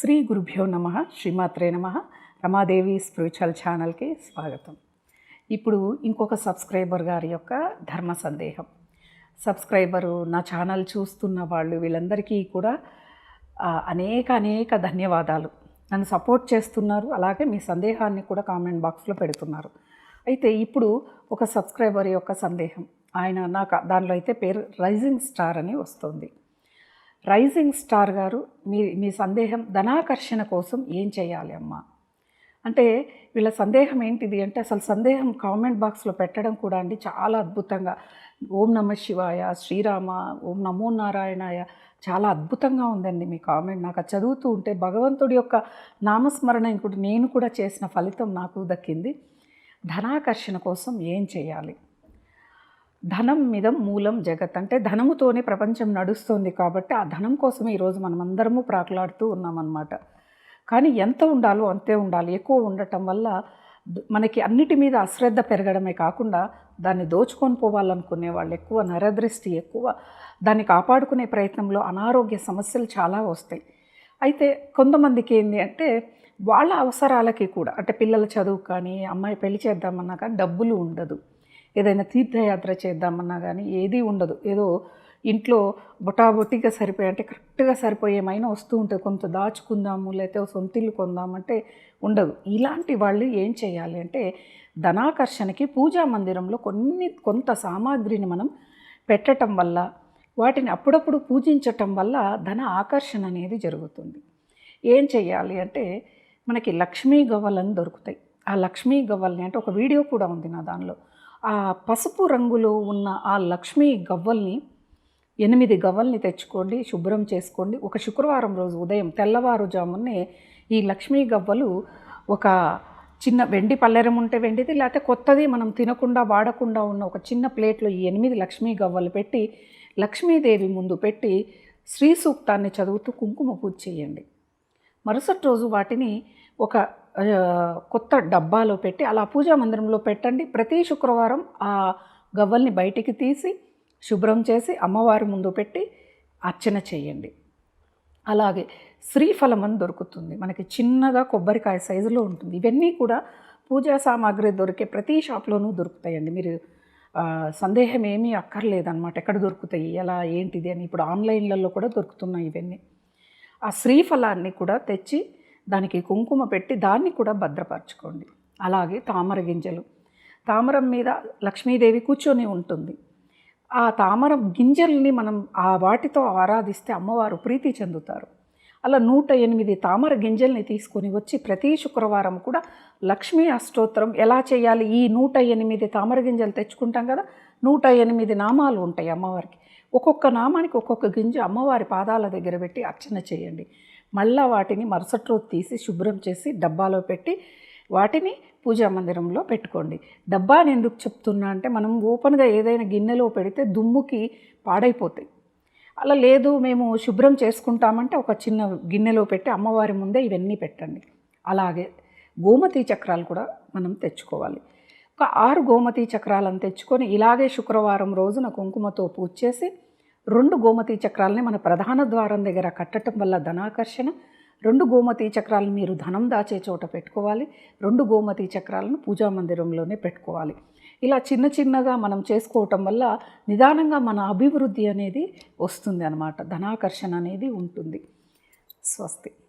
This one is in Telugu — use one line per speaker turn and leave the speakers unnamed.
శ్రీ గురుభ్యో నమ శ్రీమాత్రే నమ రమాదేవి స్పిరిచువల్ ఛానల్కి స్వాగతం. ఇప్పుడు ఇంకొక సబ్స్క్రైబర్ గారి యొక్క ధర్మ సందేహం. సబ్స్క్రైబరు నా ఛానల్ చూస్తున్న వాళ్ళు వీళ్ళందరికీ కూడా అనేక అనేక ధన్యవాదాలు. నన్ను సపోర్ట్ చేస్తున్నారు అలాగే మీ సందేహాన్ని కూడా కామెంట్ బాక్స్లో పెడుతున్నారు. అయితే ఇప్పుడు ఒక సబ్స్క్రైబర్ యొక్క సందేహం. ఆయన నాకు దానిలో అయితే పేరు రైజింగ్ స్టార్ అని వస్తుంది. రైజింగ్ స్టార్ గారు మీ మీ సందేహం ధనాకర్షణ కోసం ఏం చేయాలి అమ్మా? అంటే వీళ్ళ సందేహం ఏంటిది అంటే అసలు సందేహం కామెంట్ బాక్స్లో పెట్టడం కూడా అండి చాలా అద్భుతంగా. ఓం నమ శివాయ శ్రీరామ ఓం నమో నారాయణాయ చాలా అద్భుతంగా ఉందండి మీ కామెంట్. నాకు అది చదువుతూ ఉంటే భగవంతుడి యొక్క నామస్మరణ ఇంకోటి నేను కూడా చేసిన ఫలితం నాకు దక్కింది. ధనాకర్షణ కోసం ఏం చేయాలి? ధనం మీద మూలం జగత్. అంటే ధనముతోనే ప్రపంచం నడుస్తుంది కాబట్టి ఆ ధనం కోసమే ఈరోజు మనం అందరము ప్రాకులాడుతూ ఉన్నామన్నమాట. కానీ ఎంత ఉండాలో అంతే ఉండాలి. ఎక్కువ ఉండటం వల్ల ద- మనకి అన్నిటి మీద అశ్రద్ధ పెరగడమే కాకుండా దాన్ని దోచుకొని పోవాలనుకునే వాళ్ళు ఎక్కువ నరదృష్టి ఎక్కువ. దాన్ని కాపాడుకునే ప్రయత్నంలో అనారోగ్య సమస్యలు చాలా వస్తాయి. అయితే కొంతమందికి ఏంటి అంటే వాళ్ళ అవసరాలకి కూడా అంటే పిల్లల చదువు కానీ అమ్మాయి పెళ్ళి చేద్దామన్నా కానీ డబ్బులు ఉండదు. ఏదైనా తీర్థయాత్ర చేద్దామన్నా కానీ ఏదీ ఉండదు. ఏదో ఇంట్లో బొటాబొటిగా సరిపోయే అంటే కరెక్ట్గా సరిపోయేమైనా వస్తూ ఉంటుంది. కొంత దాచుకుందాము లేకపోతే సొంతిల్లు కొందామంటే ఉండదు. ఇలాంటి వాళ్ళు ఏం చేయాలి అంటే ధనాకర్షణకి పూజా మందిరంలో కొన్ని కొంత సామాగ్రిని మనం పెట్టటం వల్ల వాటిని అప్పుడప్పుడు పూజించటం వల్ల ధన ఆకర్షణ అనేది జరుగుతుంది. ఏం చేయాలి అంటే మనకి లక్ష్మీ గవ్వలని దొరుకుతాయి. ఆ లక్ష్మీ గవ్వల్ని అంటే ఒక వీడియో కూడా ఉంది నా దానిలో. ఆ పసుపు రంగులో ఉన్న ఆ లక్ష్మీ గవ్వల్ని ఎనిమిది గవ్వల్ని తెచ్చుకోండి శుభ్రం చేసుకోండి. ఒక శుక్రవారం రోజు ఉదయం తెల్లవారుజామునే ఈ లక్ష్మీ గవ్వలు ఒక చిన్న వెండి పల్లెరం ఉంటే వెండిది లేకపోతే కొత్తది మనం తినకుండా వాడకుండా ఉన్న ఒక చిన్న ప్లేట్లో ఈ ఎనిమిది లక్ష్మీ గవ్వలు పెట్టి లక్ష్మీదేవి ముందు పెట్టి శ్రీ సూక్తాన్ని చదువుతూ కుంకుమ పూజ చేయండి. మరుసటి రోజు వాటిని ఒక కొత్త డబ్బాలో పెట్టి అలా పూజా మందిరంలో పెట్టండి. ప్రతి శుక్రవారం ఆ గవ్వల్ని బయటికి తీసి శుభ్రం చేసి అమ్మవారి ముందు పెట్టి అర్చన చేయండి. అలాగే శ్రీఫలం అని దొరుకుతుంది. మనకి చిన్నగా కొబ్బరికాయ సైజులో ఉంటుంది. ఇవన్నీ కూడా పూజా సామాగ్రి దొరికే ప్రతి షాప్లోనూ దొరుకుతాయండి. మీరు సందేహం ఏమీ అక్కర్లేదన్నమాట. ఎక్కడ దొరుకుతాయి? ఎలా? ఏంటిది అని ఇప్పుడు ఆన్లైన్లలో కూడా దొరుకుతున్నాయి ఇవన్నీ. ఆ శ్రీఫలాన్ని కూడా తెచ్చి దానికి కుంకుమ పెట్టి దాన్ని కూడా భద్రపరచుకోండి. అలాగే తామర గింజలు. తామరం మీద లక్ష్మీదేవి కూర్చొని ఉంటుంది. ఆ తామర గింజల్ని మనం ఆ వాటితో ఆరాధిస్తే అమ్మవారు ప్రీతి చెందుతారు. అలా నూట ఎనిమిది తామర గింజల్ని తీసుకొని వచ్చి ప్రతి శుక్రవారం కూడా లక్ష్మీ అష్టోత్తరం ఎలా చేయాలి? ఈ నూట ఎనిమిది తామర గింజలు తెచ్చుకుంటాం కదా నూట ఎనిమిది నామాలు ఉంటాయి అమ్మవారికి. ఒక్కొక్క నామానికి ఒక్కొక్క గింజ అమ్మవారి పాదాల దగ్గర పెట్టి అర్చన చేయండి. మళ్ళా వాటిని మరుసటి రోజు తీసి శుభ్రం చేసి డబ్బాలో పెట్టి వాటిని పూజా మందిరంలో పెట్టుకోండి. డబ్బా అని ఎందుకు చెప్తున్నా అంటే మనం ఓపెన్గా ఏదైనా గిన్నెలో పెడితే దుమ్ముకి పాడైపోతాయి. అలా లేదు మేము శుభ్రం చేసుకుంటామంటే ఒక చిన్న గిన్నెలో పెట్టి అమ్మవారి ముందే ఇవన్నీ పెట్టండి. అలాగే గోమతి చక్రాలు కూడా మనం తెచ్చుకోవాలి. ఒక ఆరు గోమతి చక్రాలను తెచ్చుకొని ఇలాగే శుక్రవారం రోజున కుంకుమతో పూజ చేసి రెండు గోమతి చక్రాలని మన ప్రధాన ద్వారం దగ్గర కట్టడం వల్ల ధనాకర్షణ. రెండు గోమతి చక్రాలను మీరు ధనం దాచే చోట పెట్టుకోవాలి. రెండు గోమతి చక్రాలను పూజా మందిరంలోనే పెట్టుకోవాలి. ఇలా చిన్న చిన్నగా మనం చేసుకోవటం వల్ల నిదానంగా మన అభివృద్ధి అనేది వస్తుంది అన్నమాట. ధనాకర్షణ అనేది ఉంటుంది. స్వస్తి.